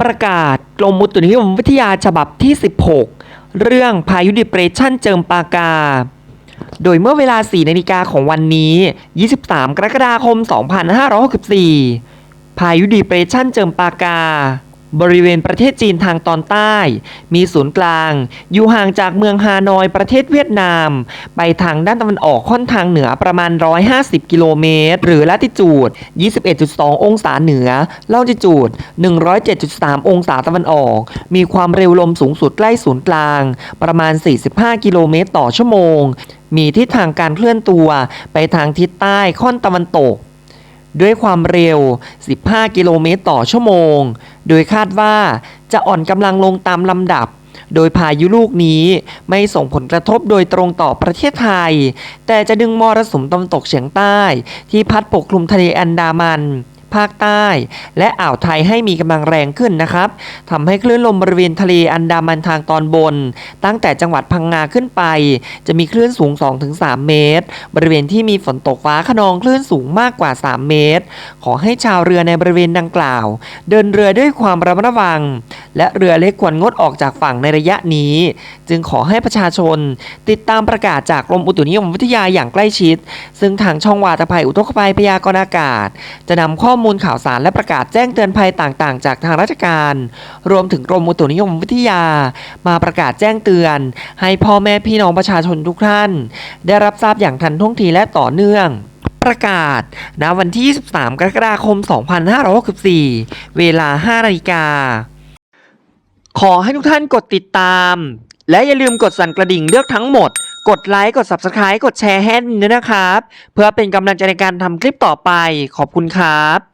ประกาศกรมอุตุนิยมวิทยาฉบับที่ 16 เรื่องพายุดิเปรชันเจิมปากา โดยเมื่อเวลา 4 นาฬิกาของวันนี้ 23 กรกฎาคม 2564 พายุดิเปรชันเจิมปากา บริเวณประเทศจีนทางตอนใต้ มีศูนย์กลาง อยู่ห่างจากเมืองฮานอยประเทศเวียดนาม ไปทางด้านตะวันออกค่อนทางเหนือประมาณ 150 กิโลเมตร หรือละติจูด 21.2 องศาเหนือลอติจูด 107.3 องศาตะวันออก มีความเร็วลมสูงสุดใกล้ศูนย์กลาง ประมาณ 45 กิโลเมตรต่อชั่วโมง มีทิศทางการเคลื่อนตัว ไปทางทิศใต้ค่อนตะวันตก ด้วยความเร็ว 15 กิโลเมตรต่อชั่วโมง โดยคาดว่าจะอ่อนกำลังลงตามลำดับ โดยพายุลูกนี้ไม่ส่งผลกระทบโดยตรงต่อประเทศไทย แต่จะดึงมรสุมตะวันตกเฉียงใต้ ที่พัดปกคลุมทะเลอันดามัน ภาคใต้ และอ่าวไทยให้มีกำลังแรงขึ้นนะครับทำให้คลื่นลมบริเวณทะเลอันดามันทางตอนบน ตั้งแต่จังหวัดพังงาขึ้นไป จะมีคลื่นสูง 2-3 เมตร บริเวณที่มีฝนตกฟ้าขนองคลื่นสูงมากกว่า 3 เมตร ขอให้ชาวเรือในบริเวณดังกล่าว เดินเรือด้วยความระมัดระวัง และเรือเล็กควรงดออกจากฝั่งในระยะนี้ จึงขอให้ประชาชน ติดตามประกาศจากกรมอุตุนิยมวิทยาอย่างใกล้ชิด ซึ่งทางช่องวาตภัยอุทกภัยพยากรณ์อากาศ จะนำข้อมูลข่าวสารและประกาศแจ้งเตือนภัยต่างๆ จากทางราชการ รวมถึงกรมอุตุนิยมวิทยา มาประกาศแจ้งเตือน ให้พ่อแม่พี่น้องประชาชนทุกท่าน ได้รับทราบอย่างทันท่วงทีและต่อเนื่องประกาศณวันที่ 23 กรกฎาคม 2564 เวลา 5 นาฬิกา ขอให้ทุกท่านกดติดตาม และอย่าลืมกดสั่นกระดิ่งเลือกทั้งหมด กดไลค์ กด Subscribe กดแชร์ให้ด้วยนะครับ เพื่อเป็นกำลังใจในการทำคลิปต่อไป ขอบคุณครับ